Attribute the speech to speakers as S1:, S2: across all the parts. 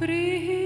S1: Прийди,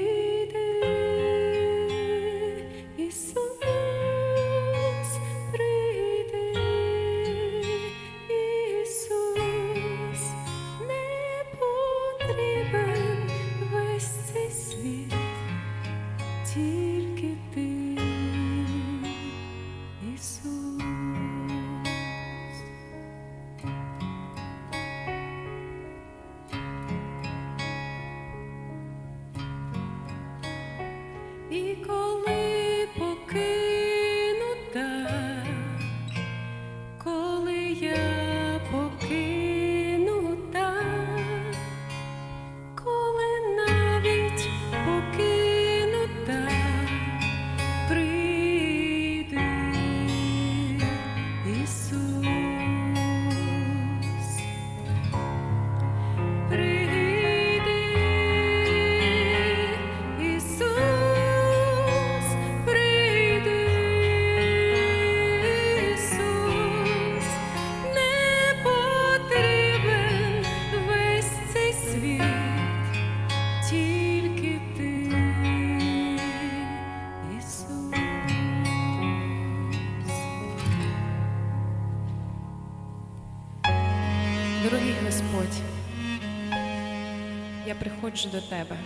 S1: приходжу до тебе,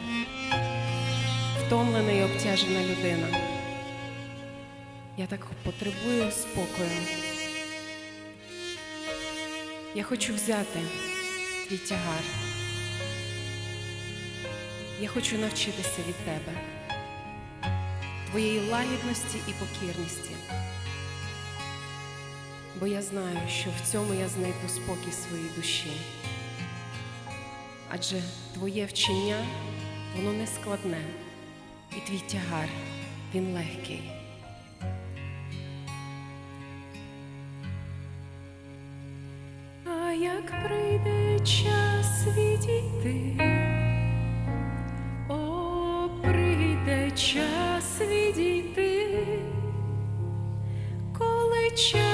S1: втомлена і обтяжена людина. Я так потребую спокою. Я хочу взяти твій тягар. Я хочу навчитися від тебе, твоєї лагідності і покірності. Бо я знаю, що в цьому я знайду спокій своїй душі. Адже твоє вчення, воно не складне, і твій тягар, він легкий. А як прийде час відійти, о, прийде час відійти, коли час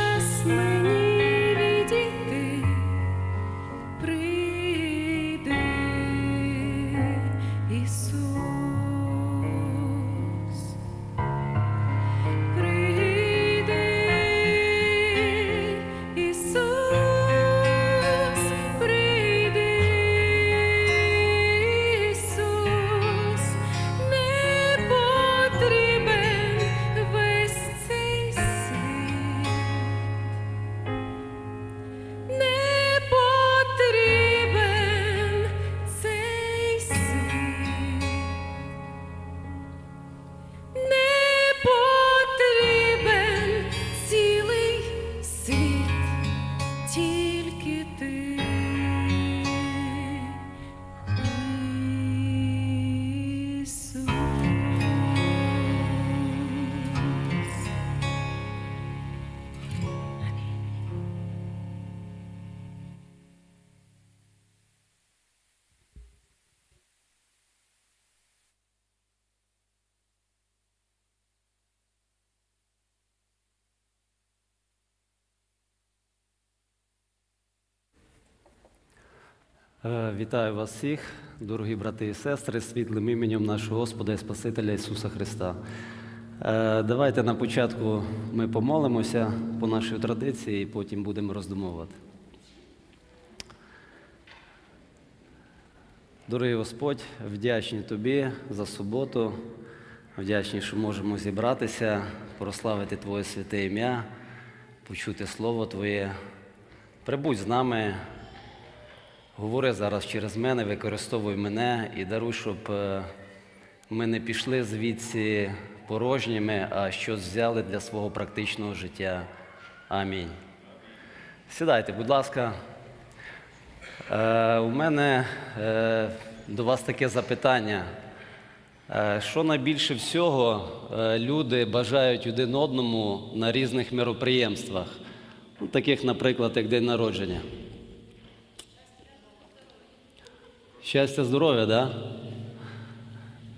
S2: Вітаю вас всіх, дорогі брати і сестри, світлим іменем нашого Господа і Спасителя Ісуса Христа. Е, Давайте на початку ми помолимося по нашій традиції і потім будемо роздумувати. Дорогий Господь, вдячні Тобі за суботу, вдячні, що можемо зібратися, прославити Твоє святе ім'я, почути Слово Твоє. Прибудь з нами, Говори зараз через мене, використовуй мене і даруй, щоб е, ми не пішли звідси порожніми, а щось взяли для свого практичного життя. Амінь. Сідайте, будь ласка. Е, у мене е, до вас таке запитання. Е, Що найбільше всього е, люди бажають один одному на різних мероприємствах, ну, таких, наприклад, як день народження. Щастя, здоров'я? Да?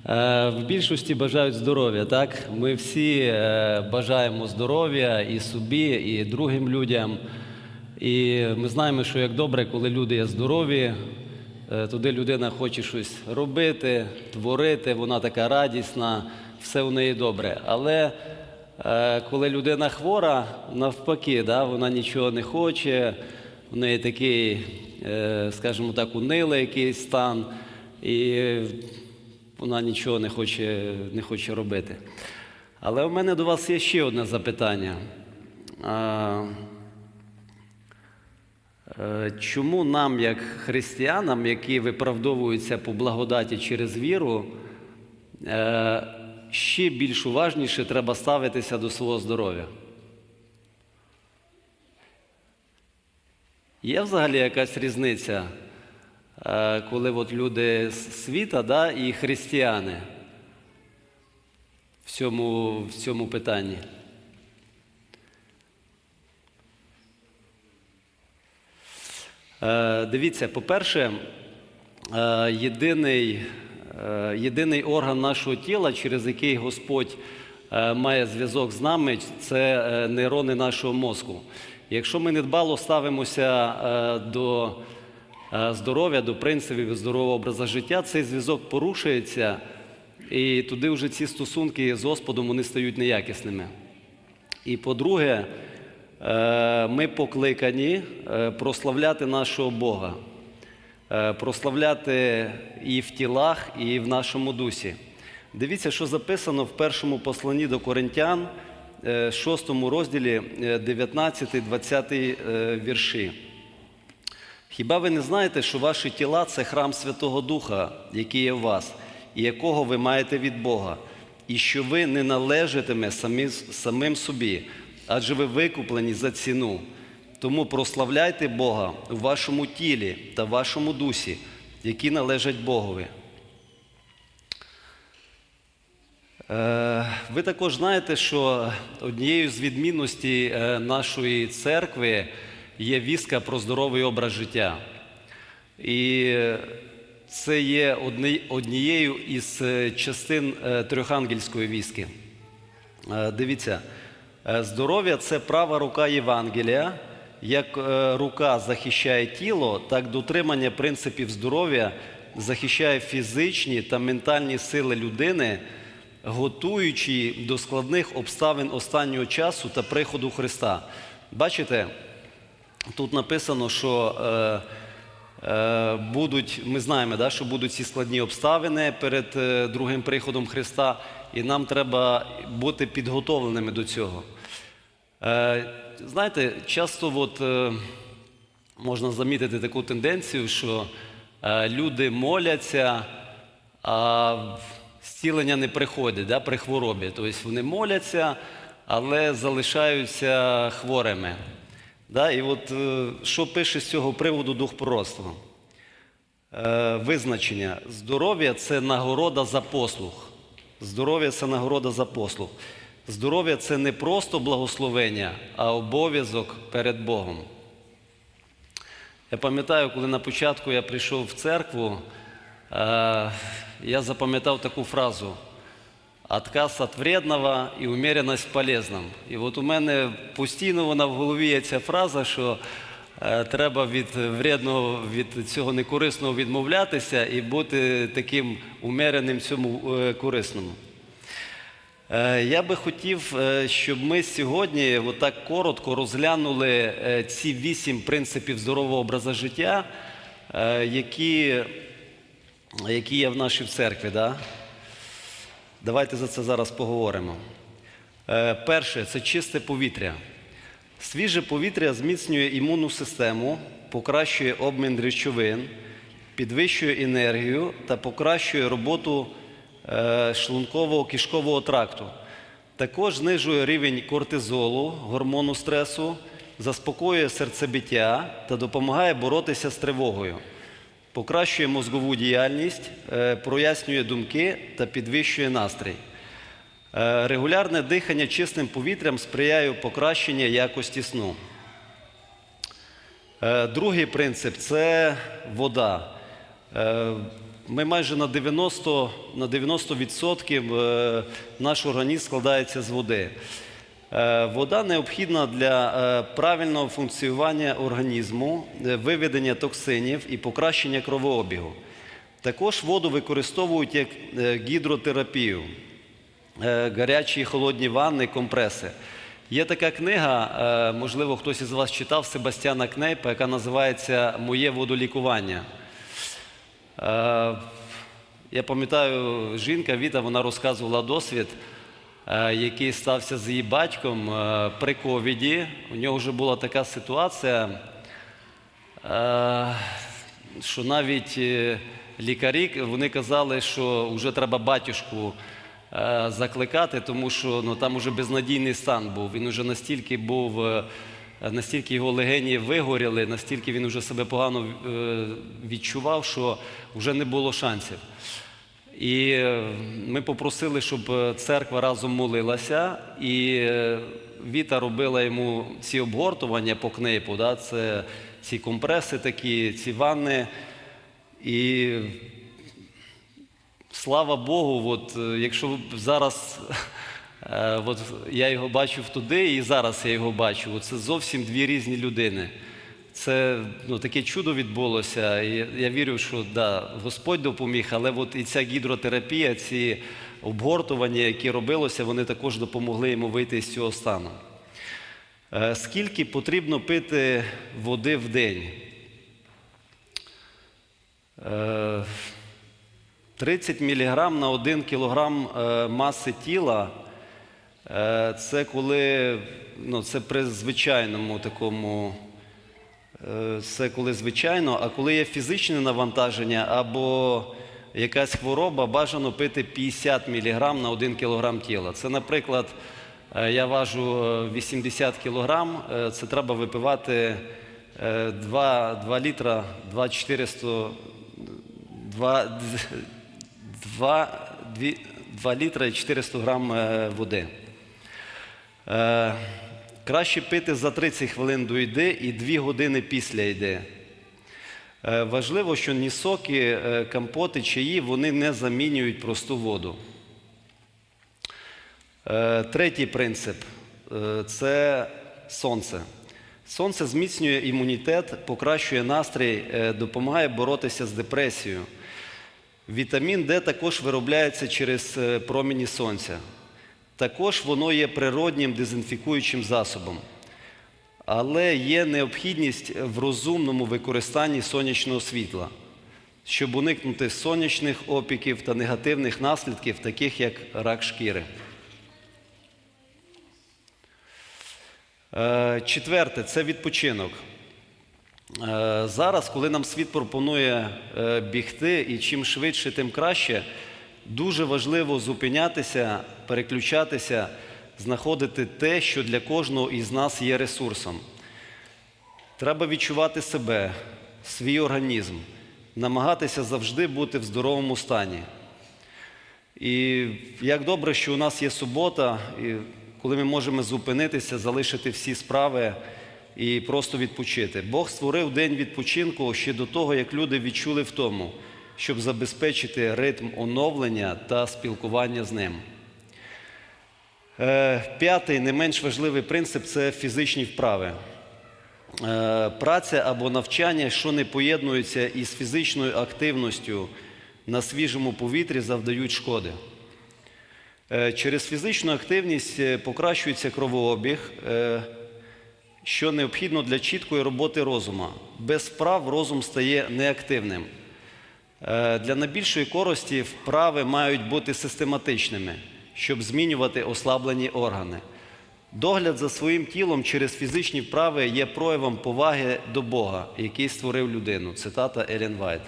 S2: Е, В більшості бажають здоров'я, так? Ми всі е, бажаємо здоров'я і собі, і другим людям. І ми знаємо, що як добре, коли люди є здорові, е, туди людина хоче щось робити, творити, вона така радісна, все у неї добре. Але коли людина хвора, навпаки, да, вона нічого не хоче, в неї такий, скажімо так, унилий якийсь стан. І вона нічого не хоче, не хоче робити. Але у мене до вас є ще одне запитання. Е, Чому нам, як християнам, які виправдовуються по благодаті через віру, е, ще більш уважніше треба ставитися до свого здоров'я? Є взагалі якась різниця, е, коли от люди з світа да, і християни в цьому, в цьому питанні? Е, Дивіться, по-перше, е, єдиний, єдиний орган нашого тіла, через який Господь має зв'язок з нами, це нейрони нашого мозку. Якщо ми недбало ставимося е, до е, здоров'я, до принципів здорового образу життя, цей зв'язок порушується, і туди вже ці стосунки з Господом вони стають неякісними. І по-друге, е, ми покликані прославляти нашого Бога, прославляти і в тілах, і в нашому дусі. Дивіться, що записано в першому посланні до Коринтян, 6 розділі 19-20 вірші. Хіба ви не знаєте, що ваші тіла це храм Святого Духа, який є в вас, і якого ви маєте від Бога, і що ви не належатиме самі, самим собі, адже ви викуплені за ціну. Тому прославляйте Бога у вашому тілі та вашому дусі, які належать Богові. Е, Ви також знаєте, що однією з відмінностей е, нашої церкви є віска про здоровий образ життя. І це є однією із е, частин е, трьохангельської віски. Е, Дивіться, е, здоров'я це права рука Євангелія. Як е, рука захищає тіло, так дотримання принципів здоров'я захищає фізичні та ментальні сили людини, готуючи до складних обставин останнього часу та приходу Христа. Бачите, тут написано, що е, е, будуть, ми знаємо, да, що будуть ці складні обставини перед е, другим приходом Христа, і нам треба бути підготовленими до цього. Е, знаєте, часто от, е, можна замітити таку тенденцію, що е, люди моляться, а зцілення не приходить да, при хворобі. Тобто вони моляться, але залишаються хворими. Да? І от е, що пише з цього приводу дух пророцтва? Е, Визначення. Здоров'я це нагорода за послуг. Здоров'я це нагорода за послуг. Здоров'я це не просто благословення, а обов'язок перед Богом. Я пам'ятаю, коли на початку я прийшов в церкву, я запам'ятав таку фразу: Отказ від вредного і умеренность в полезном. І от у мене постійно вона в голові є ця фраза, що е, треба від вредного, від цього некорисного відмовлятися і бути таким умереним цьому е, корисному. Е, Я би хотів, е, щоб ми сьогодні отак коротко розглянули ці вісім принципів здорового образу життя, які, які є в нашій церкві. Да? Давайте за це зараз поговоримо. Е, Перше це чисте повітря. Свіже повітря зміцнює імунну систему, покращує обмін речовин, підвищує енергію та покращує роботу е, шлунково-кишкового тракту. Також знижує рівень кортизолу, гормону стресу, заспокоює серцебиття та допомагає боротися з тривогою. Покращує мозгову діяльність, е, прояснює думки та підвищує настрій. Е, Регулярне дихання чистим повітрям сприяє покращенню якості сну. Е, Другий принцип це вода. Ми майже на 90%, на 90% е, наш організм складається з води. Е, Вода необхідна для е, правильного функціонування організму, е, виведення токсинів і покращення кровообігу. Також воду використовують як гідротерапію, гарячі і холодні ванни, компреси. Є така книга, можливо, хтось із вас читав Себастьяна Кнейпа, яка називається Моє водолікування. Я пам'ятаю, жінка Віта, вона розказувала досвід, який стався з її батьком е, при ковіді. У нього вже була така ситуація, е, що навіть е, лікарі вони казали, що вже треба батюшку е, закликати, тому що ну, там уже безнадійний стан був. Він вже настільки був. е, Настільки його легені вигоріли, настільки він вже себе погано е, відчував, що вже не було шансів. І е, ми попросили, щоб е, церква разом молилася, і е, Віта робила йому ці обгортування по книпу, да, це ці компреси такі, ці ванни. І слава Богу, от, якщо зараз от, я його бачив туди і зараз я його бачу, це зовсім дві різні людини. Це ну, таке чудо відбулося. І я, вірю, що да, Господь допоміг, але от і ця гідротерапія, ці обгортування, які робилося, вони також допомогли йому вийти з цього стану. Е, Скільки потрібно пити води в день? Е, 30 мг на 1 кг е, маси тіла е, це коли ну, це при звичайному такому. Е, Це коли звичайно, а коли є фізичне навантаження або якась хвороба, бажано пити 50 мг на 1 кг тіла. Це, наприклад, е, я важу е, 80 кг, е, це треба випивати е, 2, 2 літра, 2 400, 2, 2, 2, 2 літра і 400 грам води. Краще пити за 30 хвилин до їди і 2 години після їди. Е, Важливо, що ні соки, е, компоти, чаї вони не замінюють просту воду. Е, Третій принцип це сонце. Сонце зміцнює імунітет, покращує настрій, допомагає боротися з депресією. Вітамін Д також виробляється через промені сонця. Також воно є природнім дезінфікуючим засобом. Але є необхідність в розумному використанні сонячного світла, щоб уникнути сонячних опіків та негативних наслідків, таких як рак шкіри. Е, Четверте це відпочинок. Е, Зараз, коли нам світ пропонує е, бігти і чим швидше, тим краще, дуже важливо зупинятися, переключатися, знаходити те, що для кожного із нас є ресурсом. Треба відчувати себе, свій організм, намагатися завжди бути в здоровому стані. І як добре, що у нас є субота, коли ми можемо зупинитися, залишити всі справи і просто відпочити. Бог створив день відпочинку ще до того, як люди відчули в тому, щоб забезпечити ритм оновлення та спілкування з ним. Е, П'ятий, не менш важливий принцип це фізичні вправи. Е, Праця або навчання, що не поєднуються із фізичною активністю на свіжому повітрі, завдають шкоди. Е, Через фізичну активність покращується кровообіг, що необхідно для чіткої роботи розума. Без вправ розум стає неактивним. Для найбільшої користі вправи мають бути систематичними, щоб змінювати ослаблені органи. Догляд за своїм тілом через фізичні вправи є проявом поваги до Бога, який створив людину. Цитата Елін Вайт.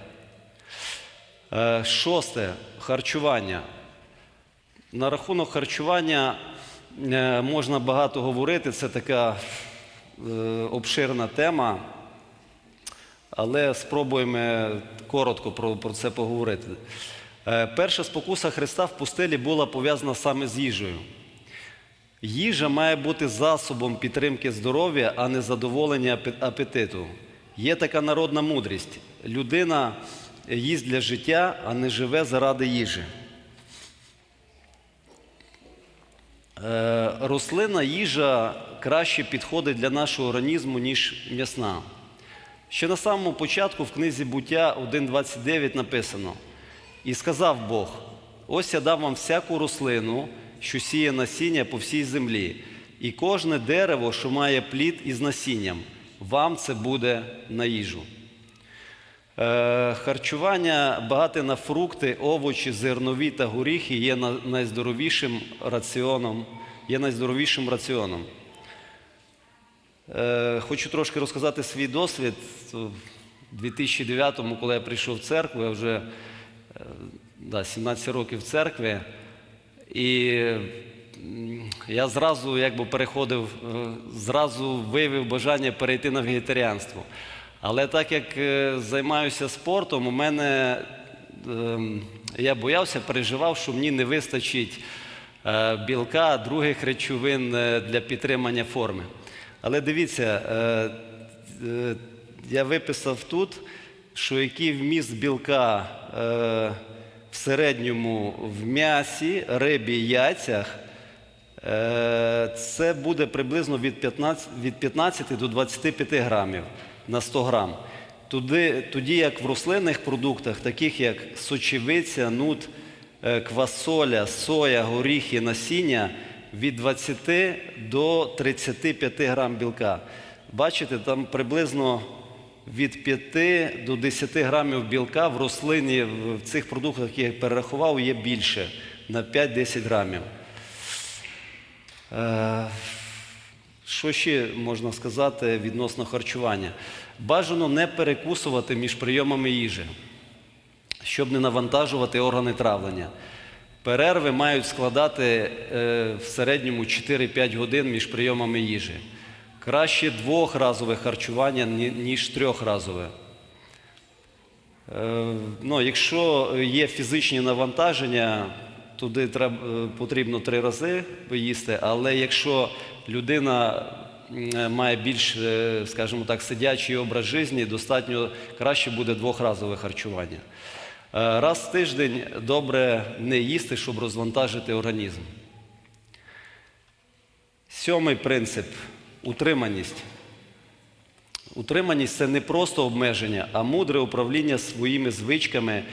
S2: Е, Шосте харчування. На рахунок харчування е, можна багато говорити, це така е, обширна тема. але спробуємо коротко про, про це поговорити. Е, Перша спокуса Христа в пустелі була пов'язана саме з їжею. Їжа має бути засобом підтримки здоров'я, а не задоволення апетиту. Є така народна мудрість: людина їсть для життя, а не живе заради їжі. Е, Рослинна їжа краще підходить для нашого організму, ніж м'ясна. Ще на самому початку в книзі буття 1.29 написано: І сказав Бог: ось я дам вам всяку рослину, що сіє насіння по всій землі, і кожне дерево, що має плід із насінням, вам це буде на їжу. Е, Харчування багате на фрукти, овочі, зернові та горіхи є найздоровішим раціоном. Є найздоровішим раціоном. Е, Хочу трошки розказати свій досвід. В 2009-му, коли я прийшов в церкву, я вже да, 17 років в церкві, і я зразу якби переходив, е, зразу виявив бажання перейти на вегетаріанство. Але так як е, займаюся спортом, у мене ем, я боявся, переживав, що мені не вистачить е, білка, других речовин для підтримання форми. Але дивіться, я виписав тут, що який вміст білка в середньому в м'ясі, рибі, яйцях, е, це буде приблизно від 15, від 15 до 25 грамів на 100 грам. Туди, тоді як в рослинних продуктах, таких як сочевиця, нут, е, квасоля, соя, горіхи, насіння, від 20 до 35 грам білка. Бачите, там приблизно від 5 до 10 грамів білка в рослині в цих продуктах, які я перерахував, є більше на 5-10 грамів. Е, Що ще можна сказати відносно харчування? Бажано не перекусувати між прийомами їжі, щоб не навантажувати органи травлення. Перерви мають складати е, в середньому 4-5 годин між прийомами їжі. Краще двохразове харчування, ніж трьохразове. Е, Ну, якщо є фізичні навантаження, туди е, потрібно три рази поїсти, але якщо людина має більш, е, скажімо так, сидячий образ життя, достатньо краще буде двохразове харчування. Е, Раз в тиждень добре не їсти, щоб розвантажити організм. Сьомий принцип утриманість. Утриманість це не просто обмеження, а мудре управління своїми звичками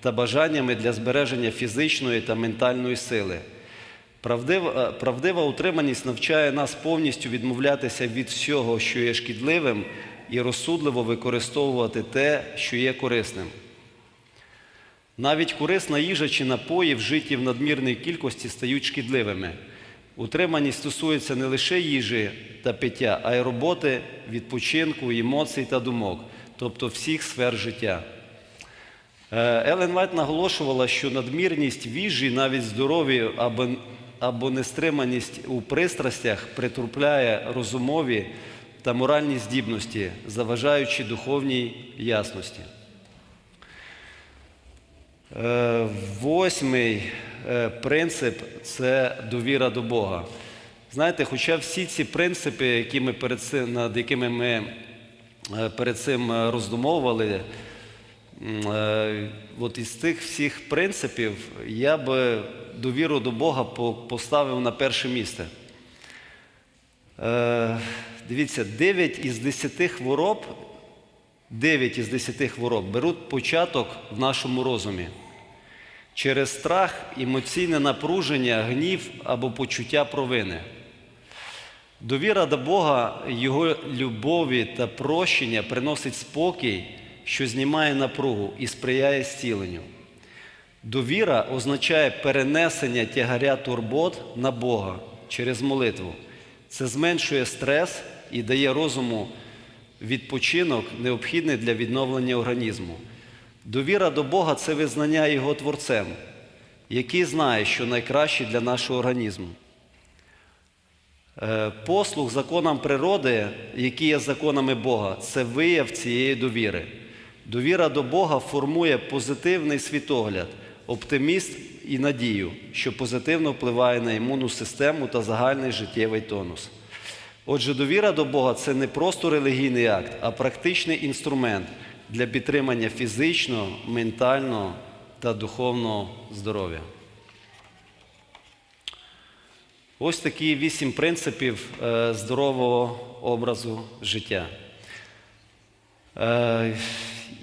S2: та бажаннями для збереження фізичної та ментальної сили. Правдива, правдива утриманість навчає нас повністю відмовлятися від всього, що є шкідливим, і розсудливо використовувати те, що є корисним. Навіть корисна їжа чи напої, вжиті в надмірній кількості, стають шкідливими. Утриманість стосується не лише їжі та пиття, а й роботи, відпочинку, емоцій та думок, тобто всіх сфер життя. Е, Елен Вайт наголошувала, що надмірність в їжі, навіть здоров'я або, або нестриманість у пристрастях притрупляє розумові та моральні здібності, заважаючи духовній ясності. Е, Восьмий е, принцип це довіра до Бога. Знаєте, хоча всі ці принципи, які ми перед цим, над якими ми е, перед цим роздумовували, от із тих всіх принципів я би довіру до Бога поставив на перше місце. Дивіться, 9 із 10 хвороб 9 із 10 хвороб беруть початок в нашому розумі через страх, емоційне напруження, гнів або почуття провини. Довіра до Бога, Його любові та прощення приносить спокій, що знімає напругу і сприяє зціленню. Довіра означає перенесення тягаря турбот на Бога через молитву. Це зменшує стрес і дає розуму відпочинок, необхідний для відновлення організму. Довіра до Бога це визнання Його Творцем, який знає, що найкраще для нашого організму. Е, Послуг законам природи, які є законами Бога, це вияв цієї довіри. Довіра до Бога формує позитивний світогляд, оптиміст і надію, що позитивно впливає на імунну систему та загальний життєвий тонус. Отже, довіра до Бога це не просто релігійний акт, а практичний інструмент для підтримання фізичного, ментального та духовного здоров'я. Ось такі вісім принципів е, здорового образу життя. Е,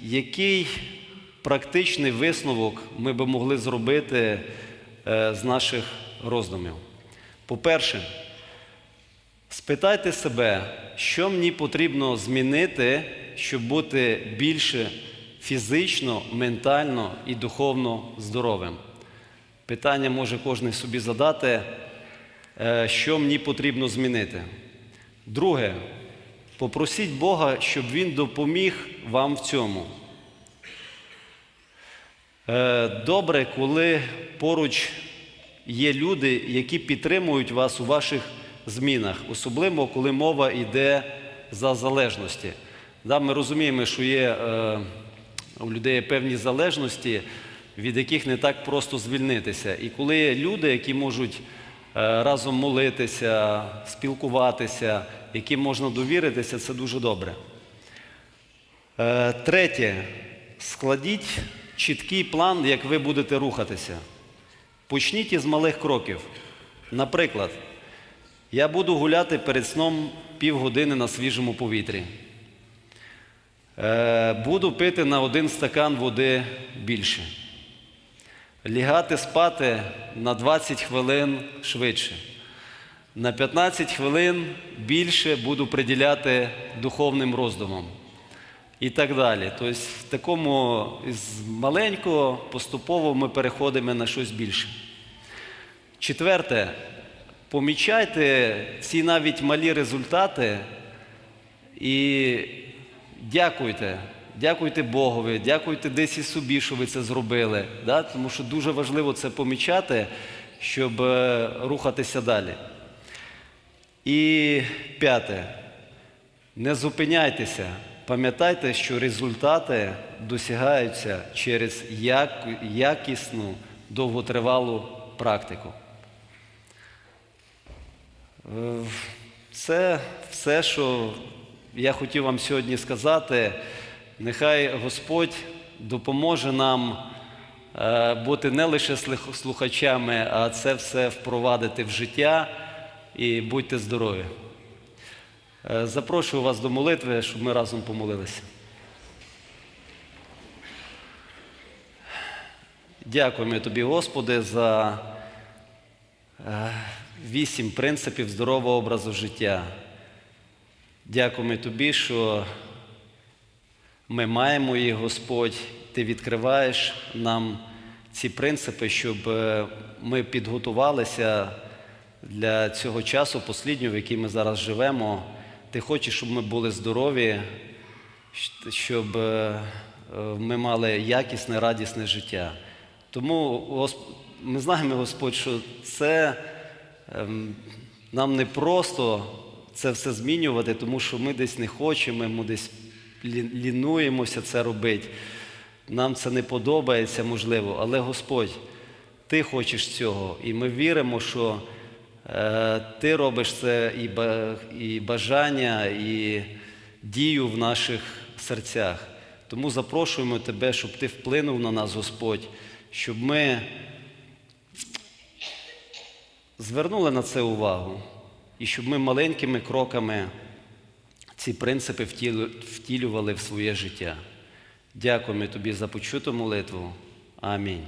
S2: Який практичний висновок ми би могли зробити е, з наших роздумів? По-перше, спитайте себе, що мені потрібно змінити, щоб бути більше фізично, ментально і духовно здоровим. Питання може кожен собі задати, е, що мені потрібно змінити. Друге, попросіть Бога, щоб Він допоміг вам в цьому. Е, Добре, коли поруч є люди, які підтримують вас у ваших змінах, особливо коли мова йде за залежності. Ми розуміємо, що є е, у людей певні залежності, від яких не так просто звільнитися. І коли є люди, які можуть е, разом молитися, спілкуватися, яким можна довіритися, це дуже добре. Е, Третє. Складіть чіткий план, як ви будете рухатися. Почніть із малих кроків. Наприклад, я буду гуляти перед сном півгодини на свіжому повітрі. Е, Буду пити на один стакан води більше. Лягати спати на 20 хвилин швидше. На 15 хвилин більше буду приділяти духовним роздумам. І так далі. Тобто, в такому з маленького поступово ми переходимо на щось більше. Четверте, помічайте ці навіть малі результати і дякуйте. Дякуйте Богові, дякуйте десь і собі, що ви це зробили. Да? Тому що дуже важливо це помічати, щоб е, рухатися далі. І п'яте. Не зупиняйтеся. Пам'ятайте, що результати досягаються через якісну довготривалу практику. Це все, що я хотів вам сьогодні сказати. Нехай Господь допоможе нам е, бути не лише слухачами, а це все впровадити в життя і будьте здорові. Е, Запрошую вас до молитви, щоб ми разом помолилися. Дякуємо тобі, Господи, за е, вісім принципів здорового образу життя. Дякуємо тобі, що ми маємо їх, Господь. Ти відкриваєш нам ці принципи, щоб е, ми підготувалися для цього часу, посліднього, в який ми зараз живемо. Ти хочеш, щоб ми були здорові, щоб е, ми мали якісне, радісне життя. Тому ми знаємо, Господь, що це нам не просто це все змінювати, тому що ми десь не хочемо, ми десь лінуємося це робити. Нам це не подобається, можливо, але Господь, Ти хочеш цього, і ми віримо, що е, Ти робиш це і бажання, і дію в наших серцях. Тому запрошуємо Тебе, щоб Ти вплинув на нас, Господь, щоб ми звернули на це увагу, і щоб ми маленькими кроками ці принципи втілювали в своє життя. Дякуємо тобі за почуту молитву. Амінь.